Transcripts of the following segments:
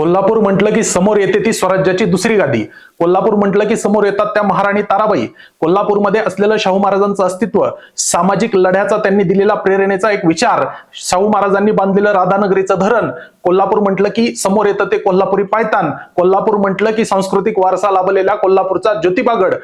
कोल्हापूर म्हटलं की समोर येते ती स्वराज्याची दुसरी गादी. कोल्हापूर म्हटलं की समोर येतात त्या महाराणी ताराबाई. कोल्हापूरमध्ये असलेलं शाहू महाराजांचं अस्तित्व सामाजिक लढ्याचा त्यांनी दिलेला प्रेरणेचा एक विचार शाहू महाराजांनी बांधलेलं राधानगरीचं धरण कोल्हापूर म्हटलं की समोर येतं ते कोल्हापुरी पायतान कोल्हापूर म्हटलं की सांस्कृतिक वारसा लाभलेला कोल्हापूरचा ज्योतिबागड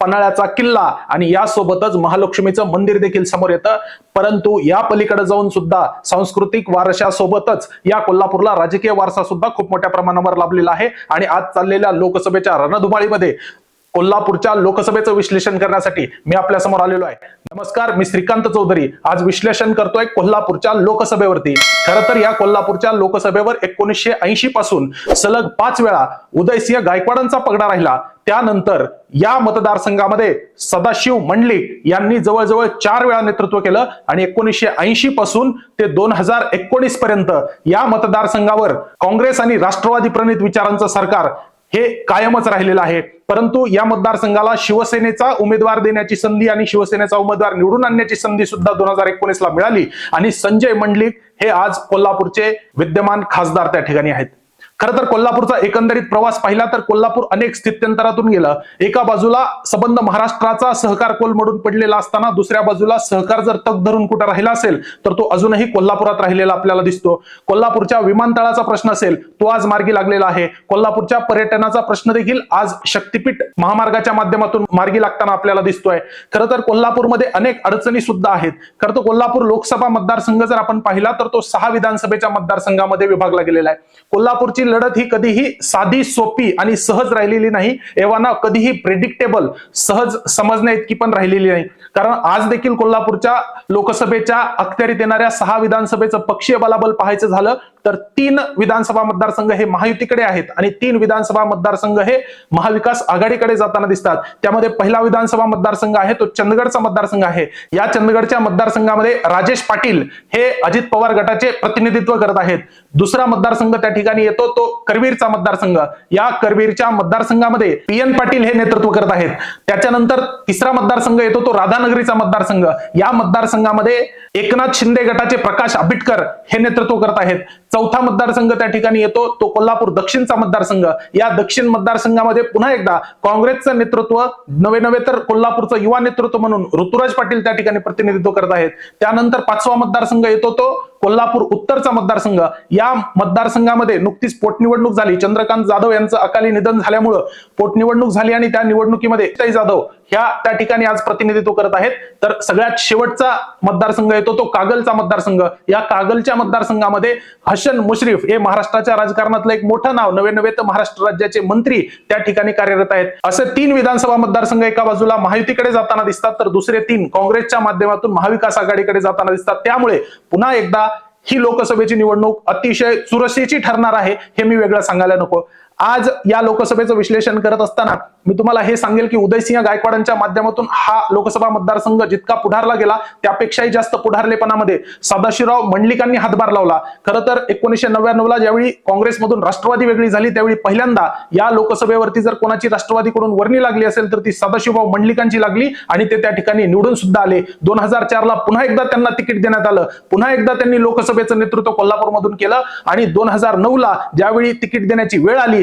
पन्हाळ्याचा किल्ला आणि यासोबतच महालक्ष्मीचं मंदिर देखील समोर येतं. परंतु या पलीकडे जाऊन सुद्धा सांस्कृतिक वारशासोबतच या कोल्हापूरला राजकीय वारसा सुद्धा खूप मोठ्या प्रमाणावर लाभलेला आहे. आणि आज चाललेल्या लोकसभेच्या रणधुमाळीमध्ये कोल्हापूरच्या लोकसभेचं विश्लेषण करण्यासाठी मी आपल्यासमोर आलेलो आहे. नमस्कार मी श्रीकांत चौधरी. आज विश्लेषण करतोय कोल्हापूरच्या लोकसभेवरती. खरं तर या कोल्हापूरच्या लोकसभेवर एकोणीसशे ऐंशी पासून सलग पाच वेळा उदयसिंह गायकवाडांचा पगडा राहिला. त्यानंतर या मतदारसंघामध्ये सदाशिव मंडलिक यांनी जवळजवळ चार वेळा नेतृत्व केलं आणि एकोणीसशे ऐंशी पासून ते दोन हजार एकोणीस पर्यंत या मतदारसंघावर काँग्रेस आणि राष्ट्रवादी प्रणित विचारांचं सरकार हे कायमच राहिलेलं आहे. परंतु या मतदारसंघाला शिवसेनेचा उमेदवार देण्याची संधी आणि शिवसेनेचा उमेदवार निवडून आणण्याची संधी सुद्धा दोन हजार एकोणीस ला मिळाली. आणि संजय मंडलिक हे आज कोल्हापूरचे विद्यमान खासदार त्या ठिकाणी आहेत. खरं तर कोल्हापूरचा एकंदरीत प्रवास पाहिला तर कोल्हापूर अनेक स्थित्यंतरातून गेलं. एका बाजूला संबंध महाराष्ट्राचा सहकार कोलमडून पडलेला असताना दुसऱ्या बाजूला सहकार जर तग धरून कुठं राहिला असेल तर तो अजूनही कोल्हापुरात राहिलेला आपल्याला दिसतो. कोल्हापूरच्या विमानतळाचा प्रश्न असेल तो आज मार्गी लागलेला आहे. कोल्हापूरच्या पर्यटनाचा प्रश्न देखील आज शक्तीपीठ महामार्गाच्या माध्यमातून मार्गी लागताना आपल्याला दिसतोय. खरं तर कोल्हापूरमध्ये अनेक अडचणी सुद्धा आहेत. खरं तर कोल्हापूर लोकसभा मतदारसंघ जर आपण पाहिला तर तो सहा विधानसभेच्या मतदारसंघामध्ये विभागला गेलेला आहे. कोल्हापूरची लढत ही कधीही साधी सोपी आणि सहज राहिलेली नाही. एव्हाना कधीही प्रेडिक्टेबल सहज समजण्या इतकी पण राहिलेली नाही. कारण आज देखील कोल्हापूरच्या लोकसभेच्या अखत्यारीत येणाऱ्या सहा विधानसभेचं पक्षीय बलाबल पाहायचं झालं. तर तीन विधानसभा मतदारसंघ हे महायुतीकडे आहेत आणि तीन विधानसभा मतदारसंघ हे महाविकास आघाडीकडे जाताना दिसतात. त्यामध्ये पहिला विधानसभा मतदारसंघ आहे तो चंदगडचा मतदारसंघ आहे. या चंदगडच्या मतदारसंघामध्ये राजेश पाटील हे अजित पवार गटाचे प्रतिनिधित्व करत आहेत. दुसरा मतदारसंघ त्या ठिकाणी येतो तो करवीरचा मतदारसंघ. या करवीरच्या मतदारसंघामध्ये पी एन पाटील हे नेतृत्व करत आहेत. त्याच्यानंतर तिसरा मतदारसंघ येतो तो राधानगरीचा मतदारसंघ. या मतदारसंघामध्ये एकनाथ शिंदे गटाचे प्रकाश आंबेडकर हे नेतृत्व करत आहेत. चौथा मतदारसंघ त्या ठिकाणी येतो तो कोल्हापूर दक्षिणचा मतदारसंघ. या दक्षिण मतदारसंघामध्ये पुन्हा एकदा काँग्रेसचं नेतृत्व नवे नवे तर कोल्हापूरचं युवा नेतृत्व म्हणून ऋतुराज पाटील त्या ठिकाणी प्रतिनिधित्व करत आहेत. त्यानंतर पाचवा मतदारसंघ येतो तो कोल्हापूर उत्तरचा मतदारसंघ. या मतदारसंघामध्ये नुकतीच पोटनिवडणूक झाली. चंद्रकांत जाधव यांचं अकाली निधन झाल्यामुळं पोटनिवडणूक झाली आणि त्या निवडणुकीमध्ये ताई जाधव ह्या त्या ठिकाणी आज प्रतिनिधित्व करत आहेत. तर सगळ्यात शेवटचा मतदारसंघ येतो तो कागलचा मतदारसंघ. या कागलच्या मतदारसंघामध्ये हसन मुश्रीफ हे महाराष्ट्राच्या राजकारणातलं एक मोठं नाव नवे नवे तर महाराष्ट्र राज्याचे मंत्री त्या ठिकाणी कार्यरत आहेत. असे तीन विधानसभा मतदारसंघ एका बाजूला महायुतीकडे जाताना दिसतात तर दुसरे तीन काँग्रेसच्या माध्यमातून महाविकास आघाडीकडे जाताना दिसतात. त्यामुळे पुन्हा एकदा ही लोकसभेची निवडणूक अतिशय चुरशीची ठरणार आहे हे मी वेगळं सांगायला नको. आज या लोकसभेचं विश्लेषण करत असताना मी तुम्हाला हे सांगेल की उदयसिंह गायकवाडांच्या माध्यमातून हा लोकसभा मतदारसंघ जितका पुढारला गेला त्यापेक्षाही जास्त पुढारलेपणामध्ये सदाशिवराव मंडलिकांनी हातभार लावला. खरं तर एकोणीशे नव्याण्णव ला ज्यावेळी काँग्रेसमधून राष्ट्रवादी वेगळी झाली त्यावेळी पहिल्यांदा या लोकसभेवरती जर कोणाची राष्ट्रवादीकडून वर्णी लागली असेल तर ती सदाशिवराव मंडलिकांची लागली आणि ते त्या ठिकाणी निवडून सुद्धा आले. दोन हजार चार ला पुन्हा एकदा त्यांना तिकीट देण्यात आलं. पुन्हा एकदा त्यांनी लोकसभेचं नेतृत्व कोल्हापूरमधून केलं आणि दोन हजार नऊ ला ज्यावेळी तिकीट देण्याची वेळ आली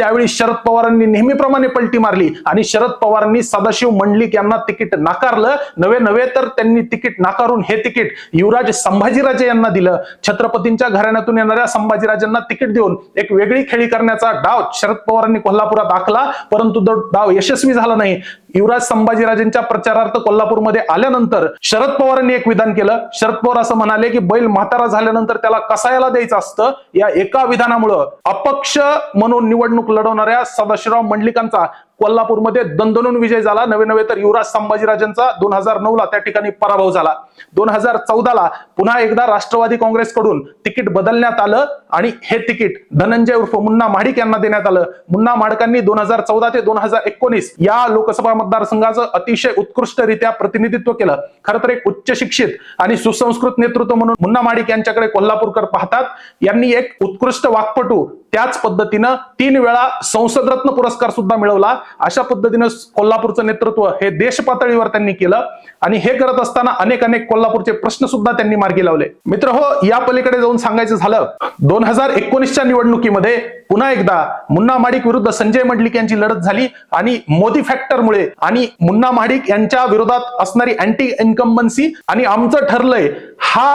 त्यावेळी शरद पवारांनी नेहमीप्रमाणे पलटी मारली आणि शरद पवारांनी सदाशिव मंडलिक यांना तिकीट नाकारलं. नवे नवे तर त्यांनी तिकीट नाकारून हे तिकीट युवराज संभाजीराजे यांना दिलं. छत्रपतींच्या घराण्यातून येणाऱ्या संभाजीराजांना तिकीट देऊन एक वेगळी खेळी करण्याचा डाव शरद पवारांनी कोल्हापुरात आखला. परंतु तो डाव यशस्वी झाला नाही. युवराज संभाजीराजेंच्या प्रचारार्थ कोल्हापूरमध्ये आल्यानंतर शरद पवारांनी एक विधान केलं. शरद पवार असं म्हणाले की बैल म्हातारा झाल्यानंतर त्याला कसायला द्यायचं असतं? या एका विधानामुळं अपक्ष म्हणून निवडणूक लढवणाऱ्या सदाशिवराव मंडलिकांचा कोल्हापूरमध्ये दणदणून विजय झाला. नवे नवे तर युवराज संभाजीराजांचा दोन हजार नऊ ला त्या ठिकाणी पराभव झाला. दोन हजार चौदा ला पुन्हा एकदा राष्ट्रवादी काँग्रेसकडून तिकीट बदलण्यात आलं आणि हे तिकीट धनंजय उर्फ मुन्ना महाडिक यांना देण्यात आलं. मुन्ना माडकांनी दोन हजार चौदा ते दोन हजार एकोणीस या लोकसभा मतदारसंघाचं अतिशय उत्कृष्टरित्या प्रतिनिधित्व केलं. खरं तर एक उच्च शिक्षित आणि सुसंस्कृत नेतृत्व म्हणून मुन्ना माडिक यांच्याकडे कोल्हापूरकर पाहतात. यांनी एक उत्कृष्ट वाक्पटू त्याच पद्धतीनं तीन वेळा संसदरत्न पुरस्कार सुद्धा मिळवला. अशा पद्धतीनं कोल्हापूरचं नेतृत्व हे देश पातळीवर त्यांनी केलं आणि हे करत असताना अनेक अनेक कोल्हापूरचे प्रश्न सुद्धा त्यांनी मार्गी लावले. मित्र हो या पलीकडे जाऊन सांगायचं झालं दोन हजार एकोणीसच्या निवडणुकीमध्ये पुन्हा एकदा मुन्ना माडिक विरुद्ध संजय मंडलिक यांची लढत झाली आणि मोदी फॅक्टरमुळे आणि मुन्ना माडिक यांच्या विरोधात असणारी अँटी इन्कम्बन्सी आणि आमचं ठरलंय हा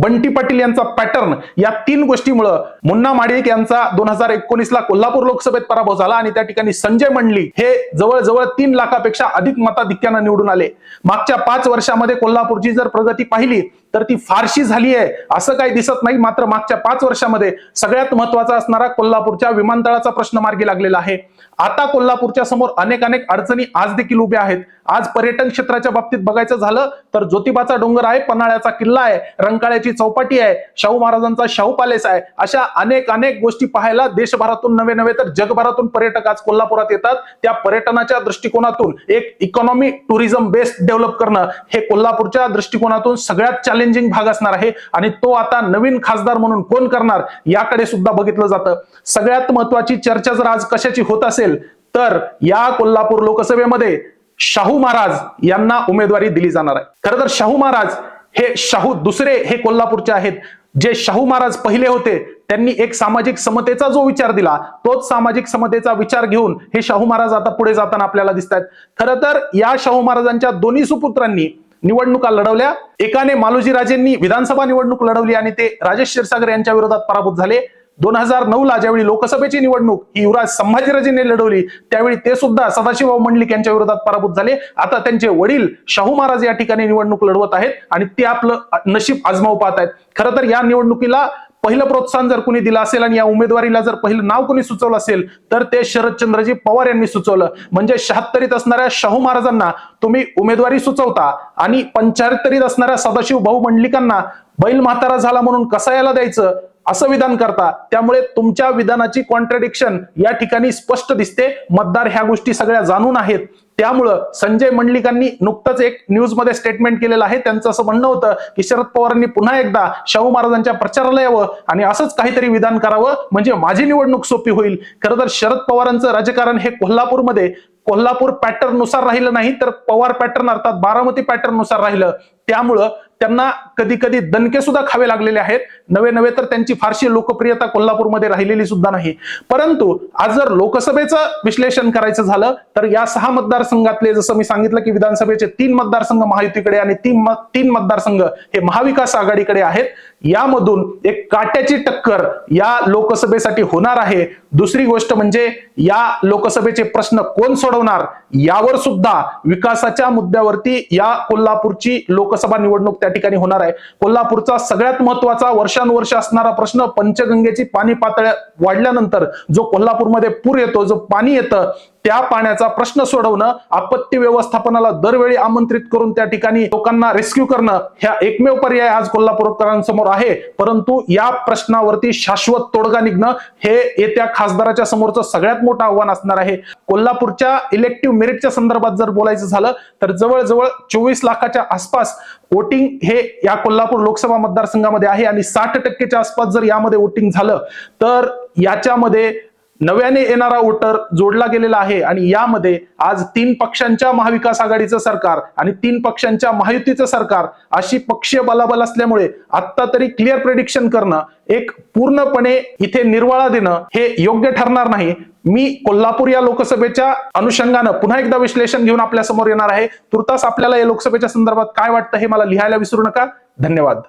बंटी पाटील यांचा पॅटर्न या तीन गोष्टीमुळं मुन्ना माडिक यांचा दोन हजार एकोणीसला कोल्हापूर लोकसभेत पराभव झाला आणि त्या ठिकाणी संजय मंडली हे जवळजवळ तीन लाखापेक्षा अधिक मताधिक्यानं निवडून आले. मागच्या पाच वर्षामध्ये कोल्हापूरची जर प्रगती पाहिली तर ती फारशी झाली आहे असं काही दिसत नाही. मात्र मागच्या पाच वर्षामध्ये सगळ्यात महत्त्वाचा असणारा कोल्हापूरच्या विमानतळाचा प्रश्न मार्गी लागलेला आहे. आता कोल्हापूरच्या समोर अनेक अनेक अडचणी आज देखील उभ्या आहेत. आज पर्यटन क्षेत्राच्या बाबतीत बघायचं झालं तर ज्योतिबाचा डोंगर आहे पन्हाळ्याचा किल्ला आहे रंकाळ्याची चौपाटी आहे शाहू महाराजांचा शाहू पॅलेस आहे. अशा अनेक अनेक गोष्टी पाहायला देशभरातून नवे नवे तर जगभरातून पर्यटक आज कोल्हापुरात येतात. त्या पर्यटनाच्या दृष्टिकोनातून एक इकॉनॉमी टुरिझम बेस्ड डेव्हलप करणं हे कोल्हापूरच्या दृष्टिकोनातून सगळ्यात चॅलेंजिंग भाग असणार आहे. आणि तो आता नवीन खासदार म्हणून कोण करणार याकडे सुद्धा बघितलं जातं. सगळ्यात महत्वाची चर्चा जर आज कशाची होत असेल तर या कोल्हापूर लोकसभेमध्ये शाहू महाराज यांना उमेदवारी दिली जाणार आहे. खरं तर शाहू महाराज हे शाहू दुसरे हे कोल्हापूरचे आहेत. जे शाहू महाराज पहिले होते त्यांनी एक सामाजिक समतेचा जो विचार दिला तोच सामाजिक समतेचा विचार घेऊन हे शाहू महाराज आता पुढे जाताना आपल्याला दिसत आहेत खरं तर या शाहू महाराजांच्या दोन्ही सुपुत्रांनी निवडणुका लढवल्या. एकाने मालोजी राजेंनी विधानसभा निवडणूक लढवली आणि ते राजेश क्षीरसागर यांच्या विरोधात पराभूत झाले. दोन हजार नऊ ला ज्यावेळी लोकसभेची निवडणूक ही युवराज संभाजीराजेंनी लढवली त्यावेळी ते सुद्धा सदाशिवराव मंडलिक यांच्या विरोधात पराभूत झाले. आता त्यांचे वडील शाहू महाराज या ठिकाणी निवडणूक लढवत आहेत आणि ते आपलं नशीब आजमाव पाहत आहेत. खरं तर या निवडणुकीला पहिलं प्रोत्साहन जर कोणी दिलं असेल आणि या उमेदवारीला जर पहिलं नाव कोणी सुचवलं असेल तर ते शरदचंद्रजी पवार यांनी सुचवलं. म्हणजे शहात्तरीत असणाऱ्या शाहू महाराजांना तुम्ही उमेदवारी सुचवता आणि पंचाहत्तरीत असणाऱ्या सदाशिव भाऊ मंडलिकांना बैल म्हातारा झाला म्हणून कसा याला द्यायचं? असं विधान करता त्यामुळे तुमच्या विधानाची कॉन्ट्रडिक्शन या ठिकाणी स्पष्ट दिसते. मतदार ह्या गोष्टी सगळ्या जाणून आहेत. त्यामुळं संजय मंडलिकांनी नुकतंच एक न्यूजमध्ये स्टेटमेंट केलेलं आहे. त्यांचं असं म्हणणं होतं की शरद पवारांनी पुन्हा एकदा शाहू महाराजांच्या प्रचाराला यावं आणि असंच काहीतरी विधान करावं म्हणजे माझी निवडणूक सोपी होईल. खरं तर शरद पवारांचं राजकारण हे कोल्हापूरमध्ये कोल्हापूर पॅटर्ननुसार राहिलं नाही तर पवार पॅटर्न अर्थात बारामती पॅटर्ननुसार राहिलं. त्यामुळं त्यांना कधी कधी दणके सुद्धा खावे लागलेले आहेत. नवे नवे तर त्यांची फारशी लोकप्रियता कोल्हापूरमध्ये राहिलेली सुद्धा नाही. परंतु आज जर लोकसभेचं विश्लेषण करायचं झालं तर या सहा मतदारसंघातले जसं मी सांगितलं की विधानसभेचे तीन मतदारसंघ महायुतीकडे आणि तीन तीन मतदारसंघ हे महाविकास आघाडीकडे आहेत. यामधून एक काट्याची टक्कर या लोकसभेसाठी होणार आहे. दुसरी गोष्ट म्हणजे या लोकसभेचे प्रश्न कोण सोडवणार यावर सुद्धा विकासाच्या मुद्द्यावरती या कोल्हापूरची लोकसभा निवडणूक त्या ठिकाणी होणार आहे. कोल्हापूरचा सगळ्यात महत्त्वाचा वर्षानुवर्ष असणारा प्रश्न पंचगंगेची पाणी पातळ्या वाढल्यानंतर जो कोल्हापूरमध्ये पूर येतो जो पाणी येतं त्या पाण्याचा प्रश्न सोडवणं आपत्ती व्यवस्थापनाला दरवेळी आमंत्रित करून त्या ठिकाणी लोकांना रेस्क्यू करणं ह्या एकमेव पर्याय आज कोल्हापूरकरांसमोर आहे. परंतु या प्रश्नावरती शाश्वत तोडगा निघणं हे येत्या खासदाराच्या समोरचं सगळ्यात मोठं आव्हान असणार आहे. कोल्हापूरच्या इलेक्टिव्ह मेरिटच्या संदर्भात जर बोलायचं झालं तर जवळजवळ चोवीस लाखाच्या आसपास वोटिंग हे या कोल्हापूर लोकसभा मतदारसंघामध्ये आहे आणि साठ टक्केच्या आसपास जर यामध्ये वोटिंग झालं तर याच्यामध्ये नव्याने येणारा वोटर जोडला गेलेला आहे आणि यामध्ये आज तीन पक्षांच्या महाविकास आघाडीचं सरकार आणि तीन पक्षांच्या महायुतीचं सरकार अशी पक्षीय बलाबल असल्यामुळे आता तरी क्लिअर प्रेडिक्शन करणं एक पूर्णपणे इथे निर्वाळा देणं हे योग्य ठरणार नाही. मी कोल्हापूर या लोकसभेच्या अनुषंगानं पुन्हा एकदा विश्लेषण घेऊन आपल्यासमोर येणार आहे. तुर्तास आपल्याला या लोकसभेच्या संदर्भात काय वाटतं हे मला लिहायला विसरू नका. धन्यवाद.